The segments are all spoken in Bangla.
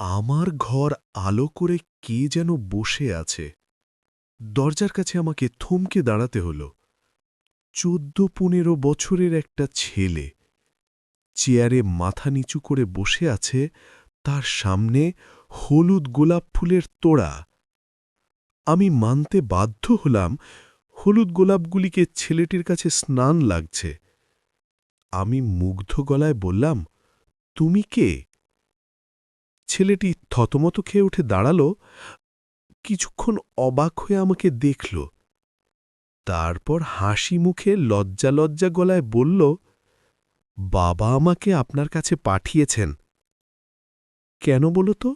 আমার ঘর আলো করে কে যেন বসে আছে। দরজার কাছে আমাকে থমকে দাঁড়াতে হল। চোদ্দ পনেরো বছরের একটা ছেলে চেয়ারে মাথা নিচু করে বসে আছে, তার সামনে হলুদ গোলাপ ফুলের তোড়া। আমি মানতে বাধ্য হলাম হলুদ গোলাপগুলিকে ছেলেটির কাছে স্নান লাগছে। আমি মুগ্ধ গলায় বললাম, তুমি কে? ছেলেটি থতমত খেয়ে উঠে দাঁড়াল, কিছুক্ষণ অবাক হয়ে আমাকে দেখল। তারপর হাসি মুখে লজ্জা লজ্জা গলায় বলল, বাবা আমাকে আপনার কাছে পাঠিয়েছেন। কেন বলো তো?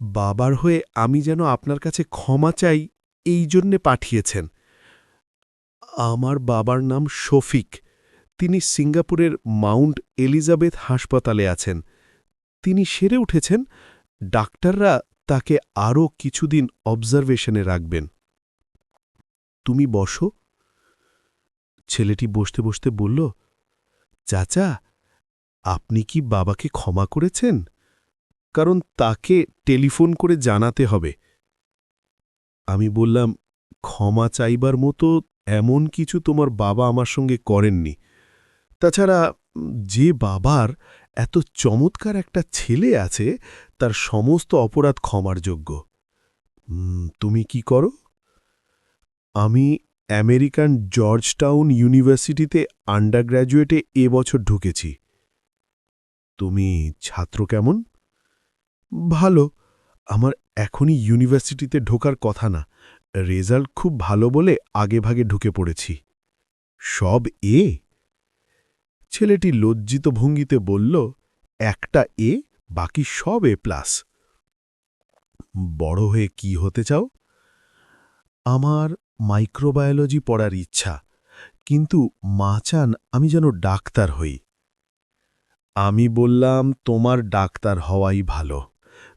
বাবার হয়ে আমি যেন আপনার কাছে ক্ষমা চাই, এই জন্যে পাঠিয়েছেন। আমার বাবার নাম শফিক। তিনি সিঙ্গাপুরের মাউন্ট এলিজাবেথ হাসপাতালে আছেন। তিনি সেরে উঠেছেন, ডাক্তাররা তাকে আরও কিছুদিন অবজারভেশনে রাখবেন। তুমি বসো। ছেলেটি বসতে বসতে বলল, চাচা, আপনি কি বাবাকে ক্ষমা করেছেন? কারণ তাকে টেলিফোন করে জানাতে হবে। আমি বললাম, ক্ষমা চাইবার মতো এমন কিছু তোমার বাবা আমার সঙ্গে করেননি। তাছাড়া, যে বাবার এত চমৎকার একটা ছেলে আছে, তার সমস্ত অপরাধ ক্ষমার যোগ্য। তুমি কি করো? আমি আমেরিকান জর্জটাউন ইউনিভার্সিটিতে আন্ডারগ্র্যাজুয়েটে এবছর ঢুকেছি। তুমি ছাত্র কেমন? ভালো। আমার এখনই ইউনিভার্সিটিতে ঢোকার কথা না। রেজাল্ট খুব ভালো বলে আগেভাগে ঢুকে পড়েছি। সব এ? ছেলেটি লজ্জিত ভঙ্গিতে বলল, একটা এ, বাকি সব এ প্লাস। বড় হয়ে কি হতে চাও? আমার মাইক্রোবায়োলজি পড়ার ইচ্ছা, কিন্তু মা চান আমি যেন ডাক্তার হই। আমি বললাম, তোমার ডাক্তার হওয়াই ভালো।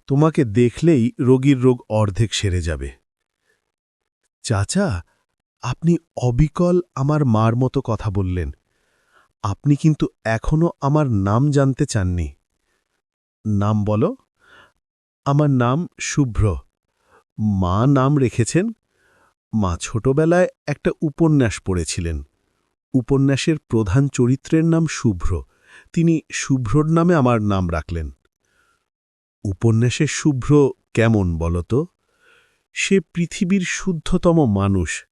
তোমাকে দেখলেই রোগীর রোগ অর্ধেক সেরে যাবে। চাচা, আপনি অবিকল আমার মার মতো কথা বললেন। আপনি কিন্তু এখনও আমার নাম জানতে চাননি। নাম বলো। আমার নাম শুভ্র। মা নাম রেখেছেন। মা ছোটবেলায় একটা উপন্যাস পড়েছিলেন। উপন্যাসের প্রধান চরিত্রের নাম শুভ্র। তিনি শুভ্রর নামে আমার নাম রাখলেন। উপন্যাসের শুভ্র কেমন বলতো সে পৃথিবীর শুদ্ধতম মানুষ।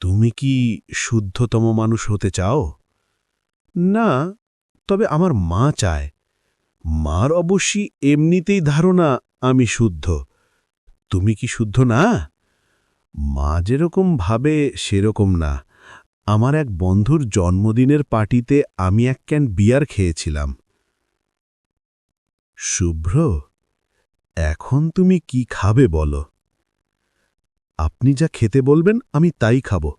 তুমি কি শুদ্ধতম মানুষ হতে চাও? না, তবে আমার মা চায়। মার অবশ্যই এমনিতেই ধারণা, আমি শুদ্ধ। তুমি কি শুদ্ধ না? মা যেরকম ভাবে, সেরকম না। আমার এক বন্ধুর জন্মদিনের পার্টিতে আমি এক ক্যান বিয়ার খেয়েছিলাম। শুভ্র, এখন তুমি কি খাবে বলো? আপনি যা খেতে বলবেন, আমি তাই খাব।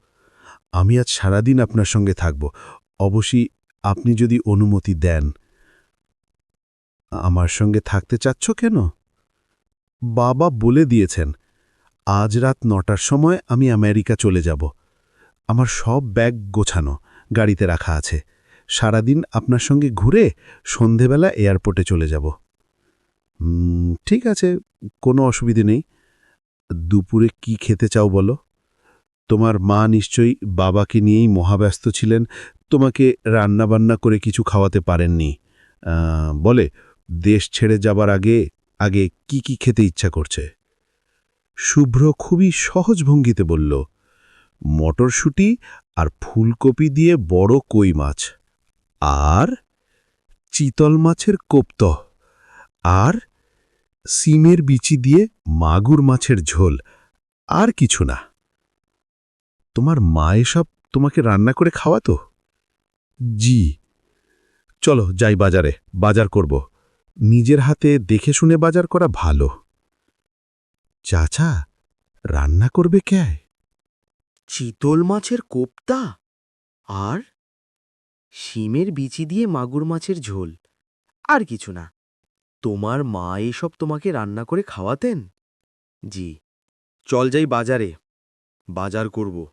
আমি আজ সারাদিন আপনার সঙ্গে থাকব। অবশ্যই আপনি যদি অনুমতি দেন, আমার সঙ্গে থাকতে চাচ্ছ কেন? বাবা বলে দিয়েছেন, আজ রাত নটার সময় আমি আমেরিকা চলে যাব। আমার সব ব্যাগ গোছানো, গাড়িতে রাখা আছে। সারাদিন আপনার সঙ্গে ঘুরে সন্ধেবেলা এয়ারপোর্টে চলে যাব। ঠিক আছে, কোনো অসুবিধে নেই। দুপুরে কি খেতে চাও বলো? তোমার মা নিশ্চয়ই বাবাকে নিয়েই মহাব্যস্ত ছিলেন তোমাকে রান্নাবান্না করে কিছু খাওয়াতে পারেননি। বলে, দেশ ছেড়ে যাবার আগে আগে কি কি খেতে ইচ্ছা করছে? শুভ্র খুবই সহজ ভঙ্গিতে বলল, মটরশুঁটি আর ফুলকপি দিয়ে বড় কই মাছ, আর চিতল মাছের কোপ্ত, আর সিমের বিচি দিয়ে মাগুর মাছের ঝোল, আর কিছু না। তোমার মা এসব তোমাকে রান্না করে খাওয়াতো? জি। চলো যাই বাজারে, বাজার করব। নিজের হাতে দেখে শুনে বাজার করা ভালো। চাচা, রান্না করবে কে? চিতল মাছের কোপ্তা? আর? শিমের বিচি দিয়ে মাগুর মাছের ঝোল। আর কিছু না। তোমার মা এসব তোমাকে রান্না করে খাওয়াতেন? জি। চল যাই বাজারে, বাজার করব।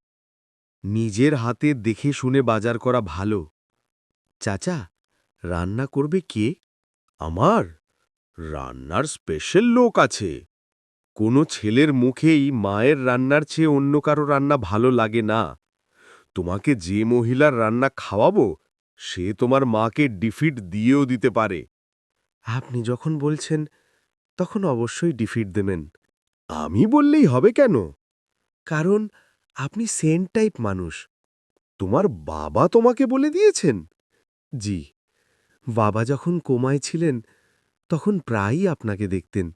নিজের হাতে দেখে শুনে বাজার করা ভালো। চাচা, রান্না করবে কে? আমার? রান্নার স্পেশাল লোক আছে। কোনো ছেলের মুখেই মায়ের রান্নার চেয়ে অন্য কারও রান্না ভালো লাগে না। তোমাকে যে মহিলার রান্না খাওয়াবো, সে তোমার মাকে ডিফিট দিয়েও দিতে পারে। আপনি যখন বলছেন, তখন অবশ্যই ডিফিট দেবেন। আমি বললেই হবে কেন? কারণ আপনি সেন্ট টাইপ মানুষ। তোমার বাবা তোমাকে বলে দিয়েছেন। জি। বাবা যখন কোমায় ছিলেন, তখন প্রায়ই আপনাকে দেখতেন।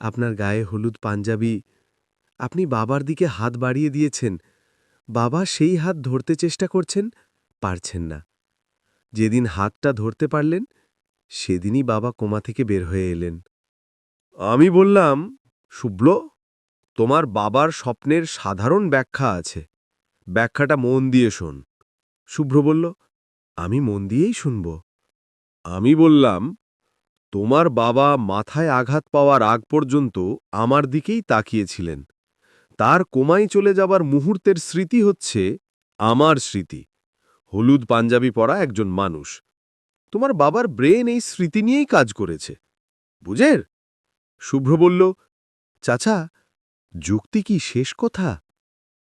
আপনার গায়ে হলুদ পাঞ্জাবি, আপনি বাবার দিকে হাত বাড়িয়ে দিয়েছেন। বাবা সেই হাত ধরতে চেষ্টা করছেন, পারছেন না। যেদিন হাতটা ধরতে পারলেন, সেদিনই বাবা কোমা থেকে বের হয়ে এলেন। আমি বললাম, শুভ্র, তোমার বাবার স্বপ্নের সাধারণ ব্যাখ্যা আছে। ব্যাখ্যাটা মন দিয়ে শোন। শুভ্র বলল আমি মন দিয়েই শুনব। আমি বললাম, তোমার বাবা মাথায় আঘাত পাওয়ার আগ পর্যন্ত আমার দিকেই তাকিয়েছিলেন। তার কোমায় চলে যাবার মুহূর্তের স্মৃতি হচ্ছে আমার স্মৃতি। হলুদ পাঞ্জাবি পরা একজন মানুষ। তোমার বাবার ব্রেন এই স্মৃতি নিয়েই কাজ করেছে। বুঝের? শুভ্র বলল, চাচা, যুক্তি কি শেষ কথা?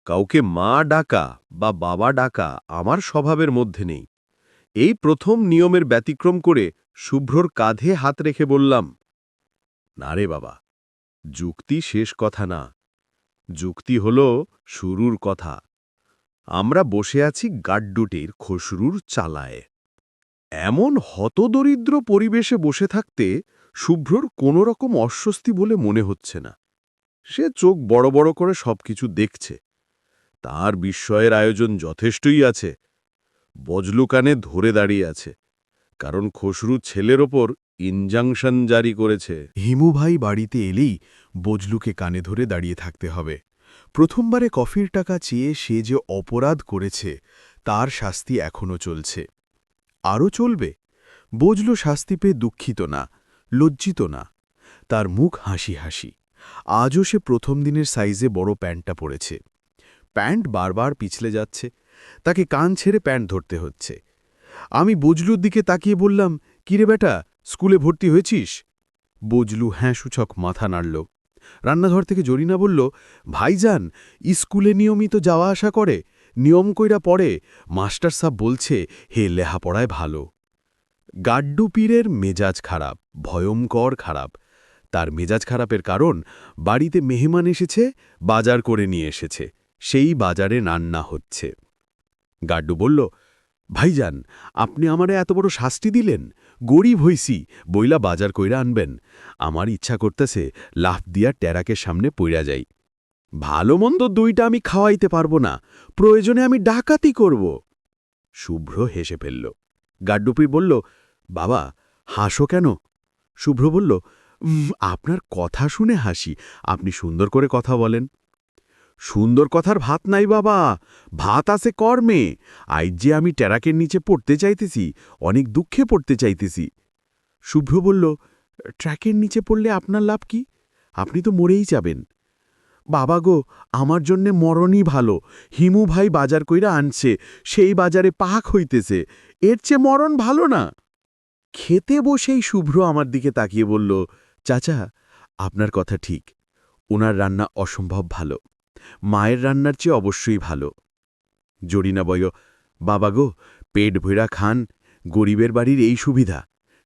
কাউকে মা ডাকা বা বাবা ডাকা আমার স্বভাবের মধ্যে নেই। এই প্রথম নিয়মের ব্যতিক্রম করে শুভ্রর কাঁধে হাত রেখে বললাম, না রে বাবা, যুক্তি শেষ কথা না। যুক্তি হল শুরুর কথা। আমরা বসে আছি গাড্ডুটির খসরুর চালায়। এমন হতদরিদ্র পরিবেশে বসে থাকতে শুভ্রর কোনো রকম অস্বস্তি বলে মনে হচ্ছে না। সে চোখ বড় বড় করে সবকিছু দেখছে। তার বিস্ময়ের আয়োজন যথেষ্টই আছে। বজলু কানে ধরে দাঁড়িয়ে আছে, কারণ খসরু ছেলের ওপর ইনজাংশন জারি করেছে। হিমু ভাই বাড়িতে এলেই বজলুকে কানে ধরে দাঁড়িয়ে থাকতে হবে। প্রথমবারে কফির টাকা চেয়ে সে যে অপরাধ করেছে, তার শাস্তি এখনও চলছে। আরও চলবে, বজলু শাস্তি পেয়ে দুঃখিত না, লজ্জিত না। তার মুখ হাসি হাসি। আজও সে প্রথম দিনের সাইজে বড় প্যান্টটা পরেছে। প্যান্ট বারবার পিছলে যাচ্ছে তাকে কান ছেড়ে প্যান্ট ধরতে হচ্ছে। আমি বজলুর দিকে তাকিয়ে বললাম, কিরে বেটা, স্কুলে ভর্তি হয়েছিস? বজলু হ্যাঁ সূচক মাথা নাড়ল। রান্নাঘর থেকে জরিনা বলল, ভাইজান, স্কুলে নিয়মিত যাওয়া আসা করে, নিয়ম কইরা পড়ে, মাস্টার সাহ বলছে হে লেহাপড়ায় ভালো। গাড্ডু পীরের মেজাজ খারাপ, ভয়ঙ্কর খারাপ। তার মেজাজ খারাপের কারণ, বাড়িতে মেহমান এসেছে, বাজার করে নিয়ে এসেছে। সেই বাজারে রান্না হচ্ছে। গাড্ডু বলল ভাইজান আপনি আমারে এত বড় শাস্তি দিলেন? গরিব হইছি বইলা বাজার কইরা আনবেন। আমার ইচ্ছা করতেছে লাফ দিয়া ট্যারাকের সামনে পইরা যাই। ভালো মন্দ দুইটা আমি খাওয়াইতে পারব না প্রয়োজনে আমি ডাকাতি করব। শুভ্র হেসে ফেলল। গাড্ডুপি বলল বাবা হাসো কেন? শুভ্র বলল "উম, আপনার কথা শুনে হাসি। আপনি সুন্দর করে কথা বলেন। সুন্দর কথার ভাত নাই বাবা। ভাত আছে কর্মে। আইজ যে আমি ট্যারাকের নিচে পড়তে চাইতেছি, অনেক দুঃখে পড়তে চাইতেছি। শুভ্র বলল, ট্র্যাকের নিচে পড়লে আপনার লাভ কি? আপনি তো মরেই যাবেন। বাবা গো, আমার জন্যে মরণই ভালো। হিমু ভাই বাজার কইরা আনছে, সেই বাজারে পাক হইতেছে। এর চেয়ে মরণ ভালো না। খেতে বসেই শুভ্র আমার দিকে তাকিয়ে বলল, চাচা, আপনার কথা ঠিক। ওনার রান্না অসম্ভব ভালো। মায়ের রান্নার চেয়ে অবশ্যই ভালো। জরিনা বয় বাবা গো, পেট ভৈরা খান, গরিবের বাড়ির এই সুবিধা।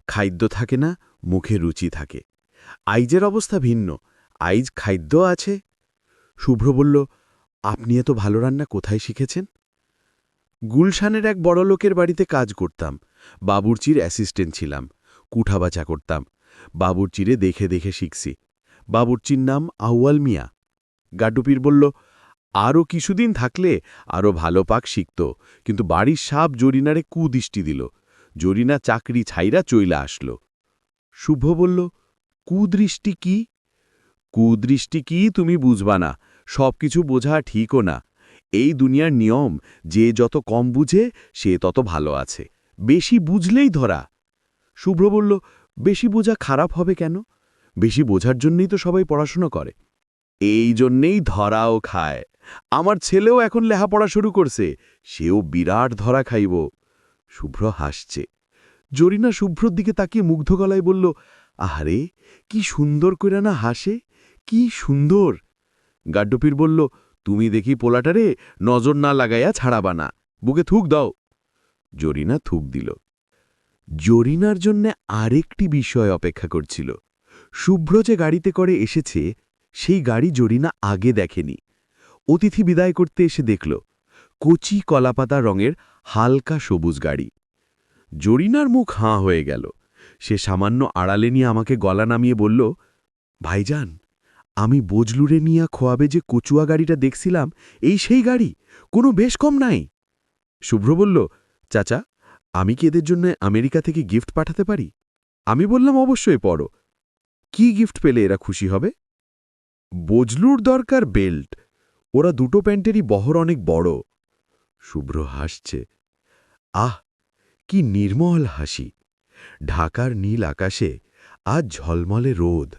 খাদ্য থাকে না, মুখে রুচি থাকে। আইজের অবস্থা ভিন্ন, আইজ খাদ্য আছে। শুভ্র বলল, আপনি এত ভালো রান্না কোথায় শিখেছেন? গুলশানের এক বড় লোকের বাড়িতে কাজ করতাম। বাবুরচির অ্যাসিস্ট্যান্ট ছিলাম, কুঠাবাচা করতাম। বাবুরচিরে দেখে দেখে শিখছি। বাবুরচির নাম আউয়াল মিয়া। গাড্ডুপীর বলল, আরও কিছুদিন থাকলে আরও ভালো পাক শিখত, কিন্তু বাড়ির সাপ জরিনারে কুদৃষ্টি দিল। জরিনা চাকরি ছাইরা চইলা আসল। শুভ বলল, কুদৃষ্টি কি? কুদৃষ্টি কি তুমি বুঝবা না, সব কিছু বোঝা ঠিকও না। এই দুনিয়ার নিয়ম, যে যত কম বুঝে, সে তত ভালো আছে। বেশি বুঝলেই ধরা। শুভ্র বলল, বেশি বোঝা খারাপ হবে কেন? বেশি বোঝার জন্যই তো সবাই পড়াশোনা করে। এই জন্যেই ধরাও খায়। আমার ছেলেও এখন লেহাপড়া শুরু করছে, সেও বিরাট ধরা খাইব। শুভ্র হাসছে। জরিনা শুভ্রর দিকে তাকিয়ে মুগ্ধ গলায় বলল, আহারে, কি সুন্দর কইরা না হাসে, কি সুন্দর! গাড্ডপির বলল, তুমি দেখি পোলাটারে নজর না লাগাইয়া ছাড়াবা না, বুকে থুক দাও। জরিনা থুক দিল। জরিনার জন্যে আরেকটি বিষয় অপেক্ষা করছিল। শুভ্র যে গাড়িতে করে এসেছে সেই গাড়ি জরিনা আগে দেখেনি। অতিথি বিদায় করতে এসে দেখল, কচি কলাপাতা রঙের হালকা সবুজ গাড়ি। জরিনার মুখ হাঁ হয়ে গেল। সে সামান্য আড়ালে নিয়ে আমাকে গলা নামিয়ে বলল, ভাইজান, আমি বজলুরে নিয়া খোয়াবে যে কচুয়া গাড়িটা দেখছিলাম, এই সেই গাড়ি, কোনো বেশ কম নাই? শুভ্র বলল, চাচা, আমি কি এদের জন্য আমেরিকা থেকে গিফট পাঠাতে পারি? আমি বললাম, অবশ্যই পড়ো। কি গিফট পেলে এরা খুশি হবে? বজলুর দরকার বেল্ট। ওরা দুটো প্যান্টেরই বহর অনেক বড়। শুভ্র হাসছে। আহ, কি নির্মল হাসি। ঢাকার নীল আকাশে আজ ঝলমলে রোদ।